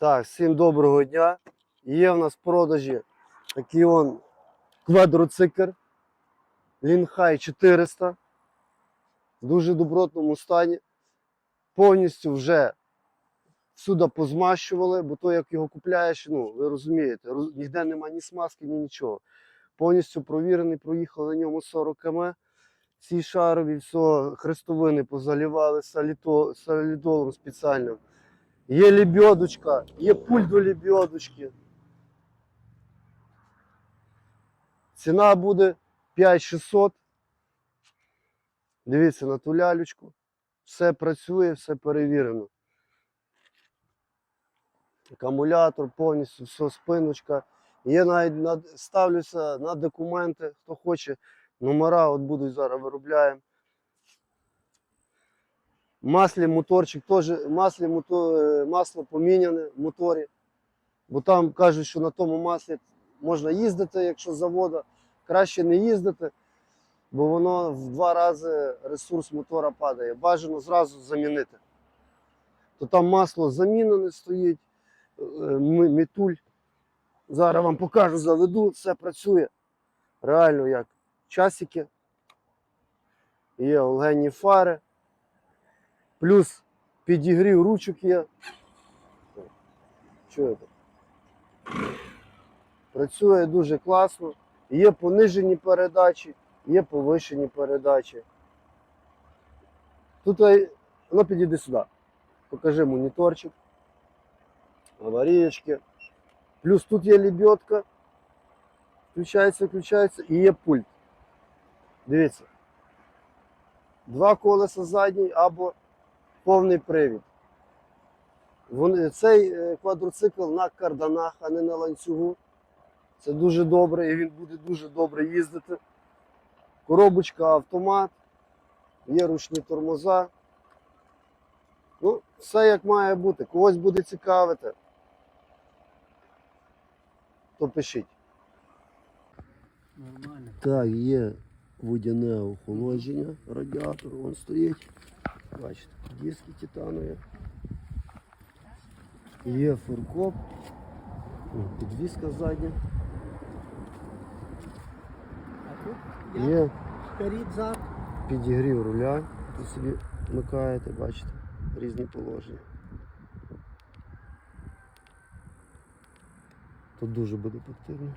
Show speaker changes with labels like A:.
A: Так, всім доброго дня. Є в нас в продажі такий он квадроцикл Лінхай 400 в дуже добротному стані. Повністю вже всюди позмащували, бо то, як його купляєш, ну, ви розумієте, роз- ніде нема ні смазки, ні нічого. Повністю провірений, проїхав на ньому 40 км. Ці шарові, все, хрестовини позалівали соліто, солідолом спеціальним. Є лебедочка, є пульт до лебедочки. Ціна буде 5600. Дивіться на ту лялючку. Все працює, все перевірено. Акумулятор повністю, все, спиночка. Є навіть на, ставлюся на документи, хто хоче. Номера от будуть зараз виробляємо. Маслі моторчик теж маслі, мото, е, масло поміняне в моторі. Бо там кажуть, що на тому маслі можна їздити, якщо завода. Краще не їздити, бо воно в два рази ресурс мотора падає. Бажано зразу замінити. То там масло замінене стоїть, е, мітуль. Зараз вам покажу, заведу, все працює. Реально як часики. Є олгенні фари. Плюс підігрів ручок є. Чуєте? Працює дуже класно. Є понижені передачі, є повишені передачі. Тут ну підійди сюди. Покажи моніторчик. Аварієчки. Плюс тут є лебедка. Включається, включається і є пульт. Дивіться. Два колеса задній або повний привід. Цей е, квадроцикл на карданах, а не на ланцюгу. Це дуже добре і він буде дуже добре їздити. Коробочка автомат, є ручні тормоза. Ну, все як має бути. Когось буде цікавити. То пишіть.
B: Нормально.
A: Так, є водяне охолодження, радіатор вон стоїть. Бачите, диски титанові. Є фуркоп, О, підвіска задня.
B: А тут
A: Є
B: зад.
A: підігрів руля. Тут собі вмикаєте, бачите, різні положення. Тут дуже буде тактильно.